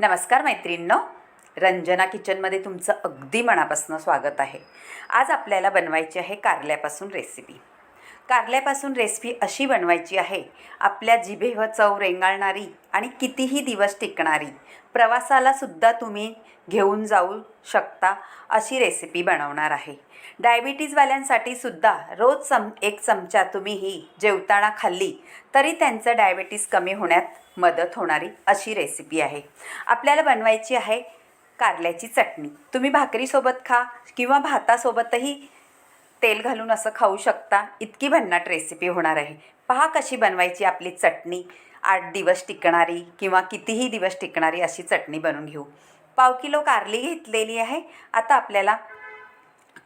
नमस्कार मैत्रिणींनो. रंजना किचनमध्ये तुमचं अगदी मनापासून स्वागत आहे. आज आपल्याला बनवायची आहे कारल्यापासून रेसिपी कारल्यापासून रेसिपी अशी बनवायची आहे. आपल्या जिभेवर चव रेंगाळणारी आणि कितीही दिवस टिकणारी. प्रवासाला सुद्धा तुम्ही घेऊन जाऊ शकता अशी रेसिपी बनवणार आहे. डायबिटीजवाल्यांसाठी सुद्धा रोज चम एक चमचा तुम्ही ही जेवताना खाल्ली तरी त्यांचं डायबिटीस कमी होण्यात मदत होणारी अशी रेसिपी आहे. आपल्याला बनवायची आहे कारल्याची चटणी. तुम्ही भाकरीसोबत खा किंवा भातासोबतही तेल घालून असं खाऊ शकता. इतकी भन्नाट रेसिपी होणार आहे. पहा कशी बनवायची आपली चटणी. आठ दिवस टिकणारी किंवा कितीही दिवस टिकणारी अशी चटणी बनवून घेऊ. पाव किलो कारली घेतलेली आहे. आता आपल्याला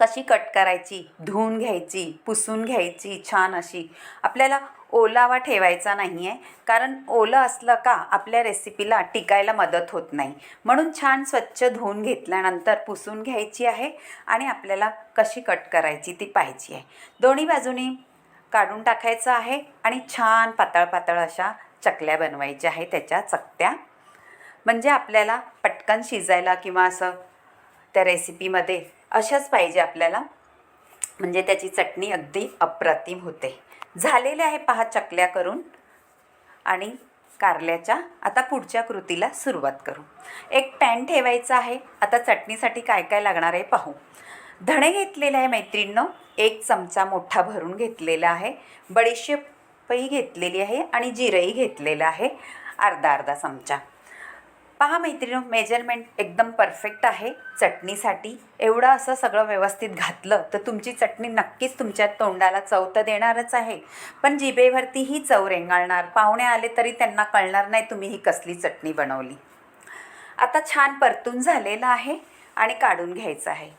कशी कट करायची धुवून घ्यायची पुसून घ्यायची छान अशी. आपल्याला ओलावा ठेवायचा नाही आहे कारण ओलं असलं का आपल्या रेसिपीला टिकायला मदत होत नाही. म्हणून छान स्वच्छ धुवून घेतल्यानंतर पुसून घ्यायची आहे आणि आपल्याला कशी कट करायची ती पाहायची आहे. दोन्ही बाजूनी काढून टाकायचं आहे आणि छान पातळ पातळ अशा चकल्या बनवायच्या आहे त्याच्या चकत्या. म्हणजे आपल्याला पटकन शिजायला किंवा असं त्या रेसिपीमध्ये अशाच पाहिजे आपल्याला. म्हणजे त्याची चटणी अगदी अप्रतिम होते. झालेले आहे पहा चकल्या करून. आणि कारल्याच्या आता पुढच्या कृतीला सुरुवात करू. एक पॅन ठेवायचा आहे. आता चटणीसाठी काय काय लागणार आहे पाहू. धणे घेतलेले आहे मैत्रिणींनो. एक चमचा मोठा भरून घेतलेला आहे. बडीशेपही घेतलेली आहे आणि जिरंही घेतलेलं आहे. अर्धा अर्धा चमचा. पहा मैत्रिणी मेजरमेंट एकदम परफेक्ट आहे. चटणीसाठी एवढं असं सगळं व्यवस्थित घातलं तर तुमची चटणी नक्कीच तुमच्या तोंडाला चव तर देणारच आहे. पण जिभेवरती ही चव रेंगाळणार पाहुणे आले तरी त्यांना कळणार नाही तुम्ही ही कसली चटणी बनवली. आता छान परतून झालेलं आहे आणि काढून घ्यायचं आहे.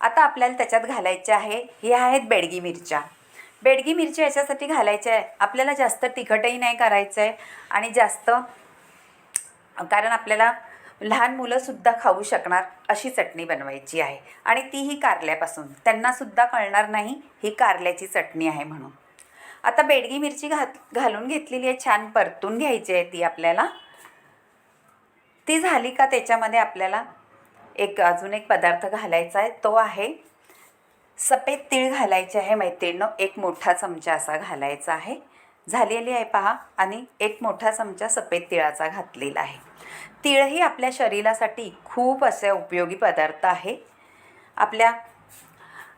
आता आपल्याला त्याच्यात घालायचे आहे हे आहेत बेडगी मिरच्या. बेडगी मिरच्या याच्यासाठी घालायच्या आहे. आपल्याला जास्त तिखटही नाही करायचं आहे आणि जास्त कारण आपल्याला लहान मुलंसुद्धा खाऊ शकणार अशी चटणी बनवायची आहे. आणि तीही कारल्यापासून. त्यांनासुद्धा कळणार नाही ही कारल्याची चटणी आहे म्हणून. आता बेडगी मिरची घात घालून घेतलेली आहे. छान परतून घ्यायची आहे ती आपल्याला. ती झाली का त्याच्यामध्ये आपल्याला एक अजून एक पदार्थ घालायचा आहे. तो आहे सफेद तीळ घालायचे आहे मैत्रिणीनं. एक मोठा चमचा असा घालायचा आहे. झालेली आहे पहा. आणि एक मोठा चमचा सफेद तिळाचा घातलेला आहे. तिळही आपल्या शरीरासाठी खूप असे उपयोगी पदार्थ आहे. आपल्या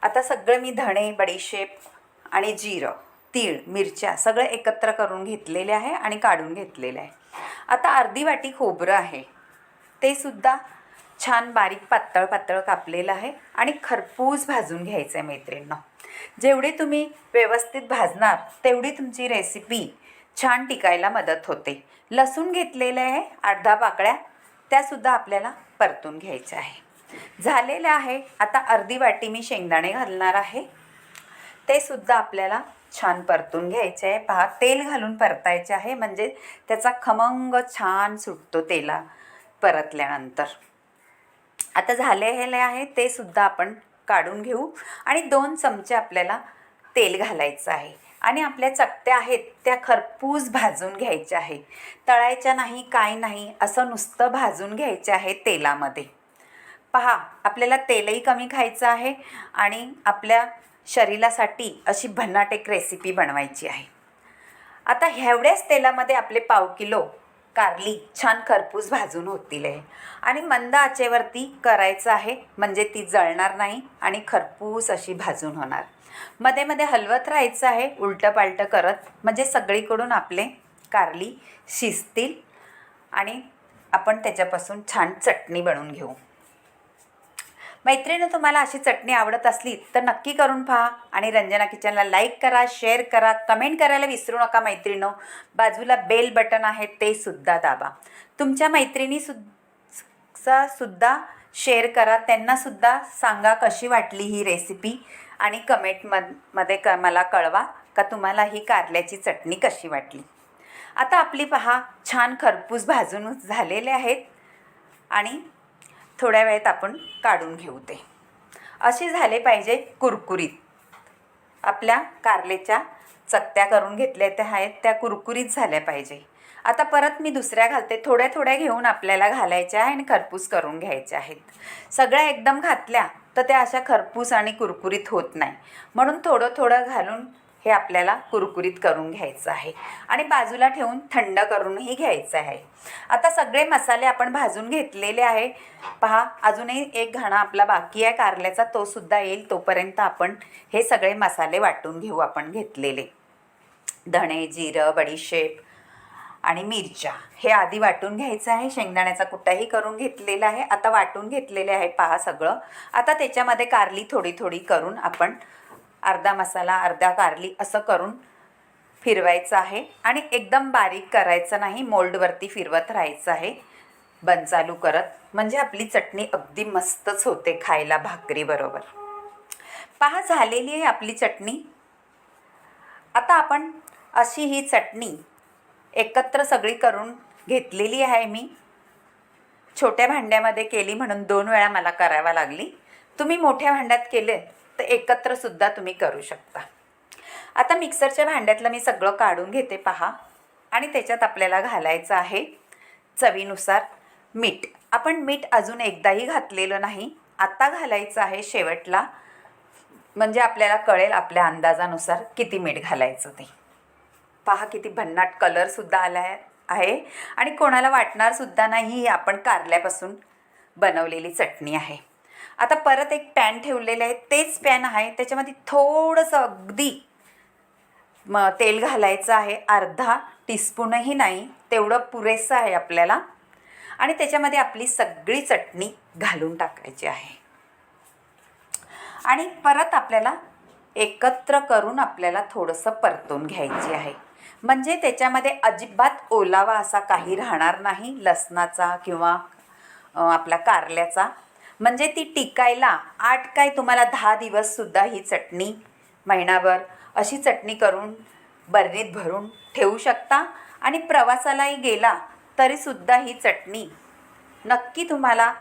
आता सगळं मी धणे बडीशेप आणि जिरं तीळ मिरच्या सगळं एकत्र करून घेतलेले आहे आणि काढून घेतलेले आहे. आता अर्धी वाटी खोबरं आहे. ते सुद्धा छान बारीक पातळ पातळ कापलेलं आहे आणि खरपूस भाजून घ्यायचं आहे मैत्रिणींना. जेवढी तुम्ही व्यवस्थित भाजणार तेवढी तुमची रेसिपी छान टिकायला मदत होते. लसूण घेतलेलं आहे अर्धा पाकळ्या त्यासुद्धा आपल्याला परतून घ्यायच्या आहे. झालेलं आहे आता अर्धी वाटी मी शेंगदाणे घालणार आहे. ते सुद्धा आपल्याला छान परतून घ्यायचे आहे. पहा तेल घालून परतायचे आहे म्हणजे त्याचा खमंग छान सुटतो तेला परतल्यानंतर. आता झालेले आहे ते सुद्धा आपण काढून घेऊ आणि दोन चमचे आपल्याला तेल घालायचं आहे. आणि आपल्या चकत्या आहेत त्या खरपूस भाजून घ्यायच्या आहे तळायच्या नाही काय नाही असं नुसतं भाजून घ्यायचे आहे तेलामध्ये. पहा आपल्याला तेलही कमी खायचं आहे आणि आपल्या शरीरासाठी अशी भन्नाट एक रेसिपी बनवायची आहे. आता एवढ्याच तेलामध्ये आपले पाव किलो कारली छान खरपूस भाजून होतील आहे आणि मंद आचेवरती करायचं आहे म्हणजे ती जळणार नाही आणि खरपूस अशी भाजून होणार. मध्ये मध्ये हलवत राहायचं आहे उलटं पालटं करत म्हणजे सगळीकडून आपले कारली शिजतील आणि आपण त्याच्यापासून छान चटणी बनवून घेऊ. मैत्रिणी तुम्हाला अशी चटणी आवडत असली तर नक्की करून पहा आणि रंजना किचनला लाईक करा शेअर करा कमेंट करायला विसरू नका मैत्रिणो बाजूला बेल बटन आहे ते सुद्धा दाबा. तुमच्या मैत्रिणी सुद्धा सुद्धा शेअर करा त्यांनासुद्धा सांगा कशी वाटली ही रेसिपी आणि कमेंटमध्ये क मला कळवा का तुम्हाला ही कारल्याची चटणी कशी वाटली. आता आपली पहा छान खरपूस भाजून झालेले आहेत आणि थोड्या वेळेत आपण काढून घेऊ ते. असे झाले पाहिजे कुरकुरीत. आपल्या कारलेच्या चकत्या करून घेतल्या त्या आहेत त्या कुरकुरीत झाल्या पाहिजे. आता परत मी दुसऱ्या घालते. थोड्या थोड्या घेऊन आपल्याला घालायच्या आहे आणि खरपूस करून घ्यायच्या आहेत. सगळ्या एकदम घातल्या तर त्या अशा खरपूस आणि कुरकुरीत होत नाही. म्हणून थोडं थोडं घालून हे आपल्याला कुरकुरीत करून घ्यायचं आहे. आणि बाजूला ठेवून थंड करूनही घ्यायचं आहे. आता सगळे मसाले आपण भाजून घेतलेले आहे. पहा अजूनही एक घाणा आपला बाकी आहे. कारल्याचा तो सुद्धा येईल. तोपर्यंत आपण हे सगळे मसाले वाटून घेऊ आपण घेतलेले. धणे जिरं बडीशेप आणि मिरच्या हे आधी वाटून घ्यायचं आहे. शेंगदाण्याचा कुट्टाही करून घेतलेला आहे. आता वाटून घेतलेले आहे. पहा सगळं. आता त्याच्यामध्ये कारली थोडी थोडी करून आपण अर्धा मसाला अर्धा कारली असं करून फिरवायचं आहे. आणि एकदम बारीक करायचं नाही मोल्डवरती फिरवत राहायचं आहे. बंद चालू करत. म्हणजे आपली चटणी अगदी मस्तच होते खायला भाकरीबरोबर पहा झालेली आहे आपली चटणी. आता आपण अशी ही चटणी एकत्र सगळी करून घेतलेली आहे मी. छोट्या भांड्यामध्ये केली म्हणून दोन वेळा मला करावा लागली. तुम्ही मोठ्या भांड्यात केले तर एकत्रसुद्धा तुम्ही करू शकता. आता मिक्सरच्या भांड्यातलं मी सगळं काढून घेते पहा. आणि त्याच्यात आपल्याला घालायचं आहे चवीनुसार मीठ. आपण मीठ अजून एकदाही घातलेलं नाही. आत्ता घालायचं आहे शेवटला. म्हणजे आपल्याला कळेल आपल्या अंदाजानुसार किती मीठ घालायचं ते. पहा किती भन्नाट कलरसुद्धा आला आहे. आहे आणि कोणाला वाटणारसुद्धा नाही ही आपण कारल्यापासून बनवलेली चटणी आहे. आता परत एक पॅन ठेवलेलं आहे तेच पॅन आहे. त्याच्यामध्ये थोडंसं अगदी म तेल घालायचं आहे. अर्धा टीस्पूनही नाही. तेवढं पुरेसं आहे आपल्याला. आणि त्याच्यामध्ये आपली सगळी चटणी घालून टाकायची आहे. आणि परत आपल्याला एकत्र करून आपल्याला थोडंसं परतून घ्यायची आहे. म्हणजे त्याच्यामध्ये अजिबात ओलावा असा काही राहणार नाही. लसणाचा किंवा आपला कारल्याचा. म्हणजे ती टिकायला आठ काय तुम्हाला दहा दिवससुद्धा ही चटणी महिनाभर अशी चटणी करून बरणीत भरून ठेवू शकता. आणि प्रवासालाही गेला तरीसुद्धा ही चटणी नक्की तुम्हाला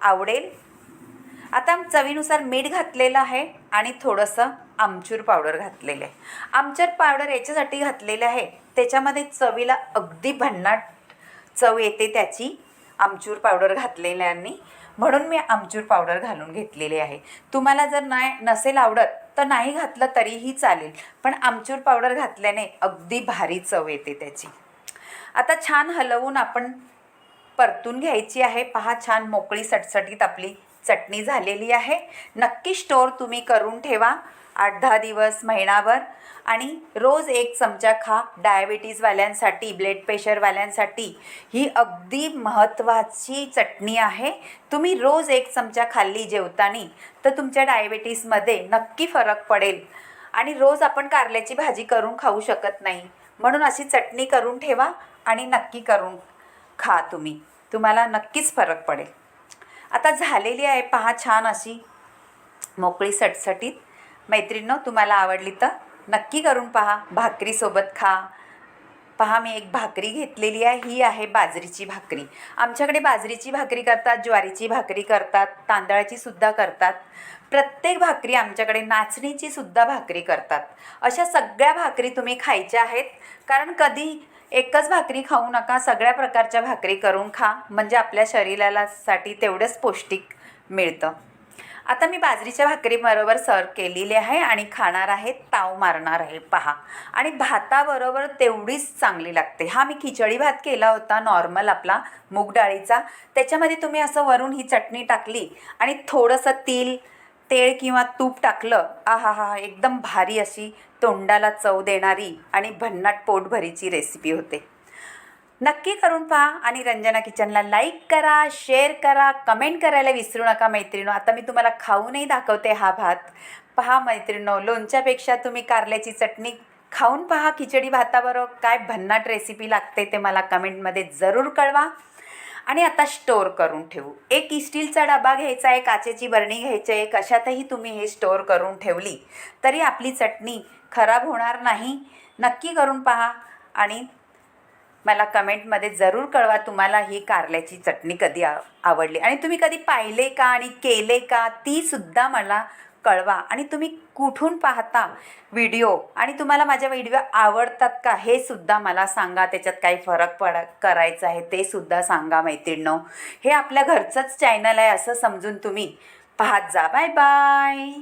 आवडेल. आता चवीनुसार मीठ घातलेलं आहे आणि थोडंसं आमचूर पावडर घातलेलं आहे. आमचूर पावडर याच्यासाठी घातलेलं आहे. त्याच्यामध्ये चवीला अगदी भन्नाट चव येते त्याची. आमचूर पावडर घातलेल्यांनी. म्हणून मी आमचूर पावडर घालून घेतलेली आहे. तुम्हाला जर नाही नसेल आवडत तर नाही घातलं तरीही चालेल. पण आमचूर पावडर घातल्याने अगदी भारी चव येते त्याची. आता छान हलवून आपण परतून घ्यायची आहे. पहा छान मोकळी सटसटीत आपली चटणी झालेली आहे. नक्की स्टोर तुम्ही करून ठेवा. आठ दहा दिवस महिनाभर. आणि रोज एक चमचा खा. डायबिटीजवाल्यांसाठी ब्लड प्रेशरवाल्यांसाठी ही अगदी महत्त्वाची चटणी आहे. तुम्ही रोज एक चमचा खाल्ली जेवताना तर तुमच्या डायबिटीसमध्ये नक्की फरक पडेल. आणि रोज आपण कारल्याची भाजी करून खाऊ शकत नाही. म्हणून अशी चटणी करून ठेवा आणि नक्की करून खा तुम्ही. तुम्हाला नक्कीच फरक पडेल. आता झालेली आहे पहा छान अशी मोकळी सटसटीत. मैत्रिणींनो तुम्हाला आवडली तर नक्की करून पहा. भाकरीसोबत खा. पहा मी एक भाकरी घेतलेली आहे. ही आहे बाजरीची भाकरी. आमच्याकडे बाजरीची भाकरी करतात ज्वारीची भाकरी करतात तांदळाची सुद्धा करतात. प्रत्येक भाकरी आमच्याकडे नाचणीची सुद्धा भाकरी करतात. अशा सगळ्या भाकरी तुम्ही खायच्या आहेत. कारण कधी एकच भाकरी खाऊ नका सगळ्या प्रकारच्या भाकरी करून खा. म्हणजे आपल्या शरीराला साठी तेवढंच पौष्टिक मिळतं. आता मी बाजरीच्या भाकरीबरोबर सर्व केलेली आहे आणि खाणार आहे ताव मारणार आहे. पहा. आणि भाताबरोबर तेवढीच चांगली लागते. हा मी खिचडी भात केला होता नॉर्मल आपला मूग डाळीचा. त्याच्यामध्ये तुम्ही असं वरून ही चटणी टाकली आणि थोडंसं तेल तेळ किंवा तूप टाकलं आहा हा एकदम भारी अशी तोंडाला चव देणारी आणि भन्नाट पोटभरीची रेसिपी होते. नक्की करून पहा आणि रंजना किचनला लाईक करा शेअर करा कमेंट करायला विसरू नका मैत्रिणो. आता मी तुम्हाला खाऊनही दाखवते हा भात. पहा मैत्रिणो लोणच्यापेक्षा तुम्ही कारल्याची चटणी खाऊन पहा खिचडी भाताबरोबर. काय भन्नाट रेसिपी लागते ते मला कमेंटमध्ये जरूर कळवा. आणि आता स्टोअर करून ठेवू. एक स्टीलचा डबा घ्यायचा आहे काचेची बरणी घ्यायची आहे कशातही तुम्ही हे स्टोअर करून ठेवली. तरी आपली चटणी खराब होणार नाही. नक्की करून पहा. आणि मला कमेंटमध्ये जरूर कळवा तुम्हाला ही कारल्याची चटणी कधी आ आवडली. आणि तुम्ही कधी पाहिले का आणि केले का ती सुद्धा मला कळवा. आणि तुम्ही कुठून पाहता व्हिडिओ आणि तुम्हाला माझ्या व्हिडिओ आवडतात का हे सुद्धा मला सांगा. त्याच्यात काही फरक पड करायचं आहे ते सुद्धा सांगा मैत्रिणींनो. हे आपल्या घरचंच चॅनल आहे असं समजून तुम्ही पाहत जा. Bye bye